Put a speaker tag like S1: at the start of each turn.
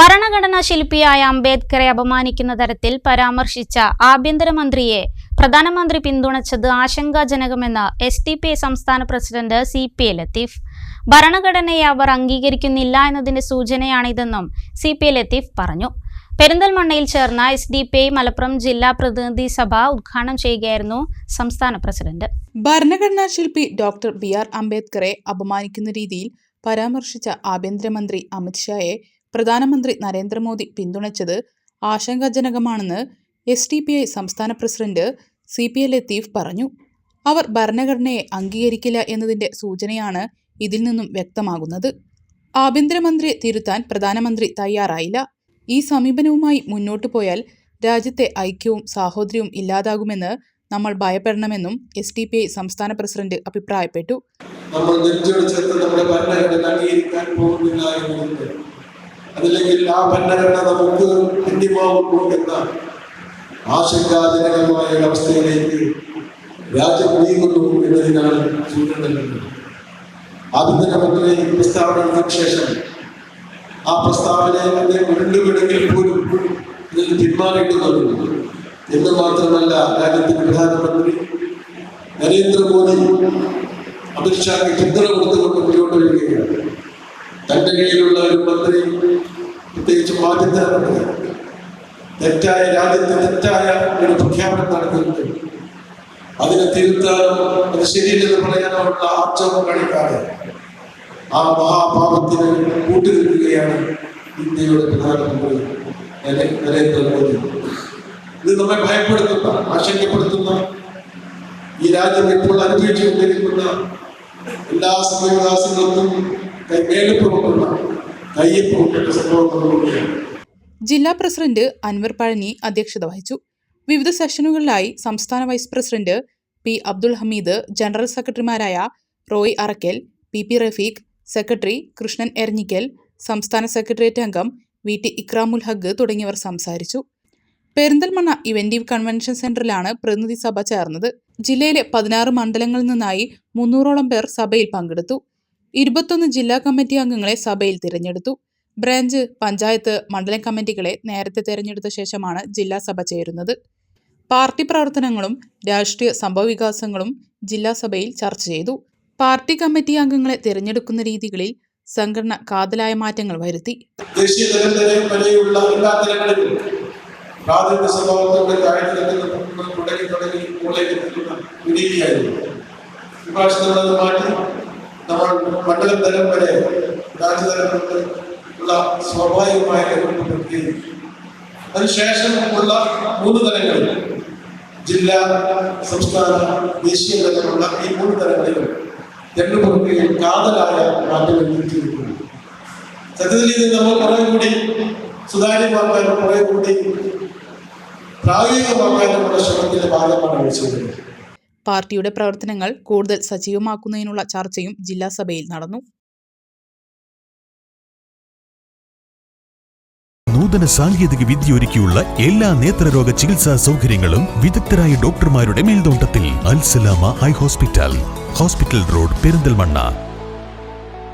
S1: ഭരണഘടനാ ശില്പിയായ അംബേദ്കറെ അപമാനിക്കുന്ന തരത്തിൽ പരാമർശിച്ച ആഭ്യന്തരമന്ത്രിയെ പ്രധാനമന്ത്രി പിന്തുണച്ചത് ആശങ്കാജനകമെന്ന് എസ് ഡി പി ഐ സംസ്ഥാന president C P A Latheef. ഭരണഘടനയെ അവർ അംഗീകരിക്കുന്നില്ല എന്നതിന്റെ സൂചനയാണിതെന്നും സി പി എ ലത്തീഫ് പറഞ്ഞു. പെരിന്തൽമണ്ണയിൽ ചേർന്ന S D P I Malappuram ജില്ലാ പ്രതിനിധി സഭ ഉദ്ഘാടനം ചെയ്യുകയായിരുന്നു സംസ്ഥാന പ്രസിഡന്റ്.
S2: ഭരണഘടനാ ശില്പി ഡോക്ടർ ബി ആർ അംബേദ്കറെ അപമാനിക്കുന്ന രീതിയിൽ പരാമർശിച്ച ആഭ്യന്തരമന്ത്രി അമിത്ഷായെ പ്രധാനമന്ത്രി നരേന്ദ്രമോദി പിന്തുണച്ചത് ആശങ്കാജനകമാണെന്ന് എസ് ടി പി ഐ സംസ്ഥാന president C P A Latheef പറഞ്ഞു. അവർ ഭരണഘടനയെ അംഗീകരിക്കില്ല എന്നതിന്റെ സൂചനയാണ് ഇതിൽ നിന്നും വ്യക്തമാകുന്നത്. ആഭ്യന്തരമന്ത്രിയെ തിരുത്താൻ പ്രധാനമന്ത്രി തയ്യാറായില്ല. ഈ സമീപനവുമായി മുന്നോട്ടു പോയാൽ രാജ്യത്തെ ഐക്യവും സാഹോദര്യവും ഇല്ലാതാകുമെന്ന് നമ്മൾ ഭയപ്പെടണമെന്നും എസ് ടി പി ഐ സംസ്ഥാന പ്രസിഡന്റ് അഭിപ്രായപ്പെട്ടു.
S3: നമ്മൾ നമ്മുടെ ഭരണഘടന അംഗീകരിക്കാൻ പോകുന്നില്ല എന്നുണ്ട്. അതില്ലെങ്കിൽ ആ ഭരണഘടന നമുക്ക് കിട്ടിപ്പോകും എന്ന ആശങ്കാജനകമായ ഒരവസ്ഥയിലേക്ക് രാജ്യം നീങ്ങുന്നു എന്നതിനാണ് സൂചന നൽകുന്നത്. ആഭ്യന്തരമന്ത്രി പ്രസ്താവന നടത്തിയ ശേഷം ആ പ്രസ്താവനയുടെ ഉരുണ്ടുവിടെങ്കിൽ പോലും ഇതിൽ പിന്മാറിയിട്ടുണ്ട് എന്ന് മാത്രമല്ല രാജ്യത്തിന്റെ പ്രധാനമന്ത്രി നരേന്ദ്രമോദി അമിത്ഷാക്ക് പിന്തുണ കൊടുത്തുകൊണ്ട് മുന്നോട്ട് വരികയാണ്. തന്റെ കയ്യിലുള്ള ഒരു മന്ത്രി പ്രത്യേകിച്ച് മാധ്യമ തെറ്റായ രാജ്യത്തെ തെറ്റായ ഒരു പ്രഖ്യാപനം നടക്കുന്നുണ്ട്. അതിനെ തിരുത്താനും അത് ശരിയല്ലെന്ന് പറയാനുള്ള ആക്ഷേപം കാണിക്കാതെ ആ മഹാപാപത്തിന് കൂട്ടുനിൽക്കുകയാണ് ഇന്ത്യയുടെ പ്രധാനമന്ത്രി നരേ- നരേന്ദ്രമോദി. ഇത് നമ്മെ ഭയപ്പെടുത്തുന്ന ആശങ്കപ്പെടുത്തുന്ന ഈ രാജ്യം ഇപ്പോൾ അനുഭവിച്ചുകൊണ്ടിരിക്കുന്ന എല്ലാ സമയവികാസങ്ങൾക്കും കൈമേലപ്പുറമുള്ള
S2: ജില്ലാ പ്രസിഡന്റ് അൻവർ പഴനി അധ്യക്ഷത വഹിച്ചു. വിവിധ സെഷനുകളിലായി സംസ്ഥാന vice president P Abdul Hameed general സെക്രട്ടറിമാരായ Roy Arakkal P P Rafeeq secretary Krishnan Eranhikkal സംസ്ഥാന സെക്രട്ടേറിയറ്റ് അംഗം വി ടി ഇക്രാമുൽ ഹഗ് തുടങ്ങിയവർ സംസാരിച്ചു. പെരിന്തൽമണ്ണ ഇവന്റീവ് കൺവെൻഷൻ സെന്ററിലാണ് പ്രതിനിധി സഭ ചേർന്നത്. ജില്ലയിലെ പതിനാറ് മണ്ഡലങ്ങളിൽ നിന്നായി മുന്നൂറോളം പേർ സഭയിൽ പങ്കെടുത്തു. ഇരുപത്തൊന്ന് ജില്ലാ കമ്മിറ്റി അംഗങ്ങളെ സഭയിൽ തിരഞ്ഞെടുത്തു. ബ്രാഞ്ച് പഞ്ചായത്ത് മണ്ഡലം കമ്മിറ്റികളെ നേരത്തെ തിരഞ്ഞെടുത്ത ശേഷമാണ് ജില്ലാ സഭ ചേരുന്നത്. പാർട്ടി പ്രവർത്തനങ്ങളും രാഷ്ട്രീയ സംഭവവികാസങ്ങളും ജില്ലാ സഭയിൽ ചർച്ച ചെയ്തു. പാർട്ടി കമ്മിറ്റി അംഗങ്ങളെ തിരഞ്ഞെടുക്കുന്ന രീതികളിൽ സംഘടന കാതലായ മാറ്റങ്ങൾ വരുത്തി.
S3: ദേശീയ പ്രാഥമിക ഇപ്രാവശ്യം നമ്മളത് മാറ്റി മണ്ഡലം തലം വരെ രാജ്യതലം കൊണ്ട് ഉള്ള സ്വാഭാവികമായ പ്രക്രിയ അതിനുശേഷം ഉള്ള മൂന്ന് തലങ്ങളിൽ ജില്ലാ സംസ്ഥാന ദേശീയ തലത്തിലുള്ള ഈ മൂന്ന് തലങ്ങളിലും തെരഞ്ഞെടുപ്പ് പ്രക്രിയയിൽ കാതലായ മാറ്റങ്ങൾ വരുത്തിയിരിക്കുന്നു സത്യത്തിൽ നമ്മൾ കുറെ കൂടി സുതാര്യമാക്കാനും കുറെ കൂടി പ്രായോഗികമാക്കാനുമുള്ള ശ്രമത്തിന്റെ ഭാഗമാണ് ചെയ്തത്
S2: പാർട്ടിയുടെ പ്രവർത്തനങ്ങൾ കൂടുതൽ സജീവമാക്കുന്നതിനുള്ള ചർച്ചയും ജില്ലാ സഭയിൽ നടന്നു.
S4: നൂതന സാങ്കേതിക വിദ്യ ഒരുക്കിയുള്ള എല്ലാ നേത്രരോഗ ചികിത്സാ സൗകര്യങ്ങളും വിദഗ്ധരായ ഡോക്ടർമാരുടെ മേൽനോട്ടത്തിൽ Alsalama eye hospital. Hospital road Perinthalmanna.